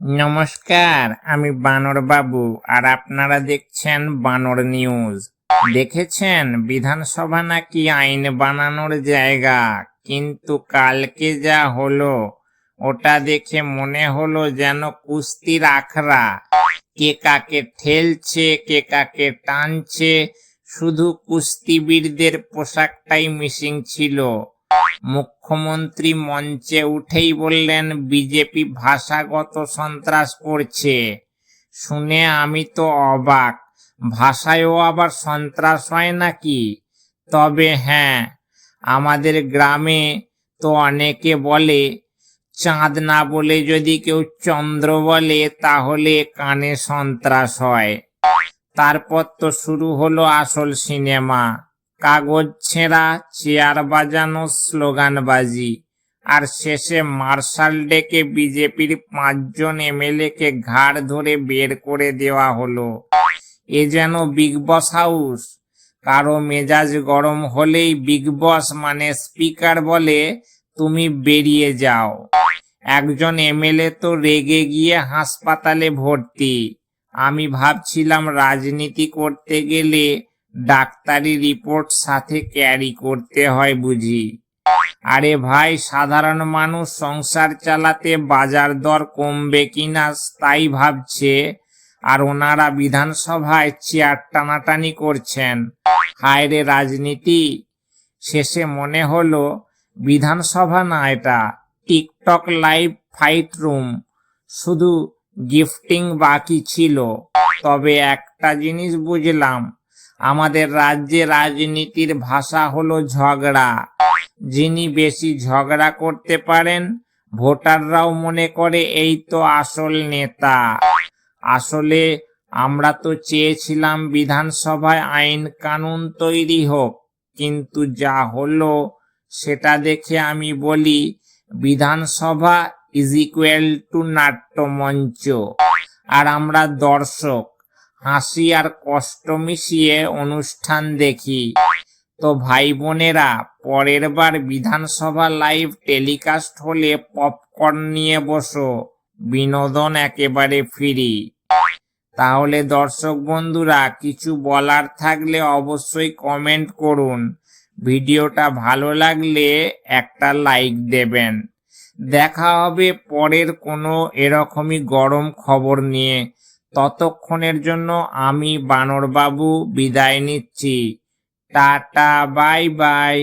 নমস্কার, আমি বানর বাবু আর আপনারা দেখছেন বানর নিউজ। দেখেছেন, বিধানসভা নাকি আইন বানানোর জায়গা, কিন্তু কালকে যা হলো, ওটা দেখে মনে হলো যেন কুস্তির আখড়া। কে কাকে ঠেলছে, কে কাকে টানছে, শুধু কুস্তিবীরদের পোশাকটাই মিসিং ছিল। মুখ্যমন্ত্রী মঞ্চে উঠেই বললেন, বিজেপি ভাষাগত সন্ত্রাস করছে। শুনে আমি তো অবাক। ভাষায়ও আবার সন্ত্রাস হয় নাকি? তবে হ্যাঁ আমাদের গ্রামে তো অনেকে বলে, চাঁদ না বলে যদি কেউ চন্দ্র বলে, তাহলে কানে সন্ত্রাস হয়। তারপর তো শুরু হলো আসল সিনেমা। কাগজ ছেঁড়া, চেয়ার বাজানো স্লোগানবাজি আর শেষে মার্শাল ডেকে বিজেপির পাঁচজন এমএলএ কে ঘাড় ধরে বের করে দেওয়া হলো। এ যেন বিগ বস হাউস। কারও মেজাজ গরম হলেই বিগ বস মানে স্পিকার বলে, তুমি বেরিয়ে যাও। একজন এমএলএ তো রেগে গিয়ে হাসপাতালে ভর্তি। আমি ভাবছিলাম রাজনীতি করতে গেলে ডাক্তারি রিপোর্ট সাথে ক্যারি করতে হয় বুঝি। আরে ভাই, সাধারণ মানুষ সংসার চালাতে বাজার দর কমবে কিনা তাই ভাবছে, আর ওনারা বিধানসভায় চেয়ার টানাটানি করছেন। হায় রে রাজনীতি। শেষে মনে হলো, বিধানসভা না এটা, টিকটক লাইভ ফাইট রুম। শুধু গিফটিং বাকি ছিল। তবে একটা জিনিস বুঝলাম আমাদের রাজ্যে রাজনীতির ভাষা হলো ঝগড়া। যিনি বেশি ঝগড়া করতে পারেন, ভোটাররাও মনে করে এই তো আসল নেতা। আসলে আমরা তো চেয়েছিলাম বিধানসভায় আইন কানুন তৈরি হোক, কিন্তু যা হলো সেটা দেখে আমি বলি, বিধানসভা ইজ ইকুয়াল টু নাট্যমঞ্চ। আর আমরা দর্শক। হাসি আর কষ্ট মিশিয়ে অনুষ্ঠান দেখি। তো ভাই বোনেরা পরের বার বিধানসভা লাইভ টেলিকাস্ট হলে পপকর্ন নিয়ে বসো। বিনোদন একেবারে ফ্রি তাহলে দর্শক বন্ধুরা, কিছু বলার থাকলে অবশ্যই কমেন্ট করুন। ভিডিওটা ভালো লাগলে একটা লাইক দেবেন। দেখা হবে পরের কোনো এরকমই গরম খবর নিয়ে। ততক্ষণের জন্য আমি বানরবাবু বিদায় নিচ্ছি। টাটা বাই বাই।